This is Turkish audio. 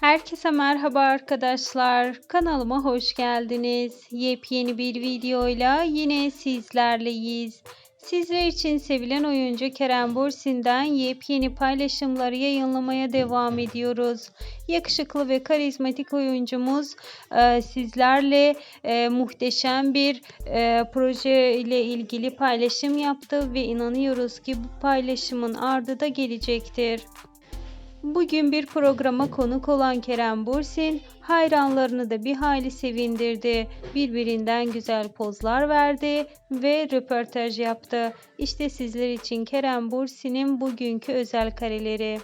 Herkese merhaba arkadaşlar. Kanalıma hoş geldiniz. Yepyeni bir videoyla yine sizlerleyiz. Sizler için sevilen oyuncu Kerem Bürsin'den yepyeni paylaşımları yayınlamaya devam ediyoruz. Yakışıklı ve karizmatik oyuncumuz e, sizlerle e, muhteşem bir e, proje ile ilgili paylaşım yaptı ve inanıyoruz ki bu paylaşımın ardı da gelecektir. Bugün bir programa konuk olan Kerem Bürsin hayranlarını da bir hayli sevindirdi. Birbirinden güzel pozlar verdi ve röportaj yaptı. İşte sizler için Kerem Bürsin'in bugünkü özel kareleri.